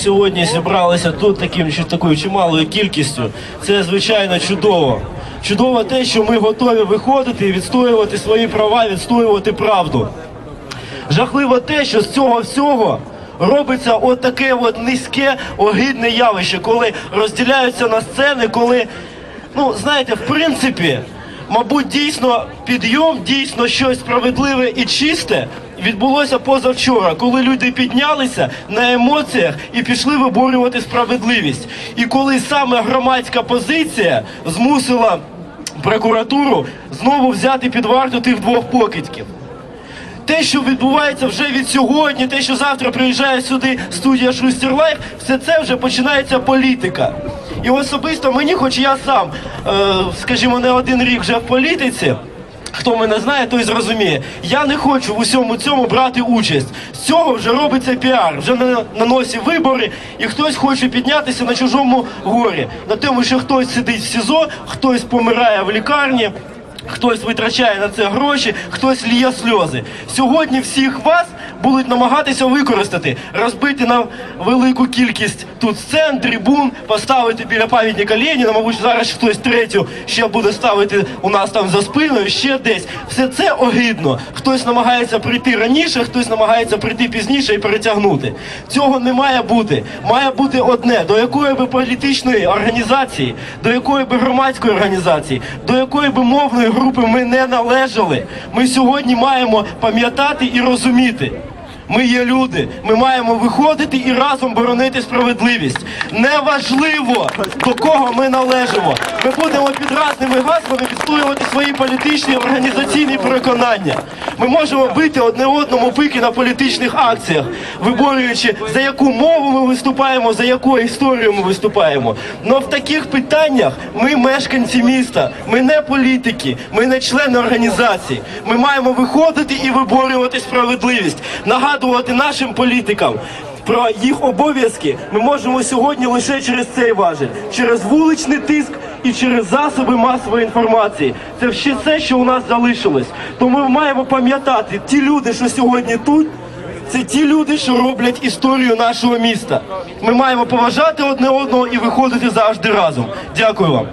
сьогодні зібралися тут таким такою чималою кількістю. Це звичайно чудово. Чудово те, що ми готові виходити і відстоювати свої права, відстоювати правду. Жахливо те, що з цього всього робиться от таке от низьке, огидне явище, коли розділяються на сцени, коли, ну знаєте, в принципі, мабуть, дійсно підйом, дійсно щось справедливе і чисте відбулося позавчора, коли люди піднялися на емоціях і пішли виборювати справедливість. І коли саме громадська позиція змусила прокуратуру знову взяти під варту тих двох покидьків. Те, що відбувається вже від сьогодні, те, що завтра приїжджає сюди студія Шустер Лайф, все це вже починається політика. І особисто мені, хоч я сам, е, скажімо, не один рік вже в політиці. Хто мене знає, той зрозуміє. Я не хочу в усьому цьому брати участь. З цього вже робиться піар, вже на, на носі вибори, і хтось хоче піднятися на чужому горі. На тому, що хтось сидить в СІЗО, хтось помирає в лікарні. Хтось витрачає на це гроші, хтось ліє сльози. Сьогодні всіх вас будуть намагатися використати, розбити на велику кількість тут сцен, трибун, поставити біля пам'ятника Леніна. Мабуть, зараз хтось третю ще буде ставити у нас там за спиною, ще десь. Все це огидно. Хтось намагається прийти раніше, хтось намагається прийти пізніше і перетягнути. Цього не має бути. Має бути одне, до якої би політичної організації, до якої би громадської організації, до якої би мовної групи ми не належали. Ми сьогодні маємо пам'ятати і розуміти. Ми є люди, ми маємо виходити і разом боронити справедливість. Неважливо до кого ми належимо. Ми будемо під разними гаслами відстоювати свої політичні і організаційні переконання. Ми можемо бити одне одному пики на політичних акціях, виборюючи за яку мову ми виступаємо, за яку історію ми виступаємо. Но в таких питаннях ми мешканці міста, ми не політики, ми не члени організації. Ми маємо виходити і виборювати справедливість, нагадувати нашим політикам. Про їх обов'язки ми можемо сьогодні лише через цей важель, через вуличний тиск і через засоби масової інформації. Це ще все, що у нас залишилось. Тому ми маємо пам'ятати, ті люди, що сьогодні тут, це ті люди, що роблять історію нашого міста. Ми маємо поважати одне одного і виходити завжди разом. Дякую вам.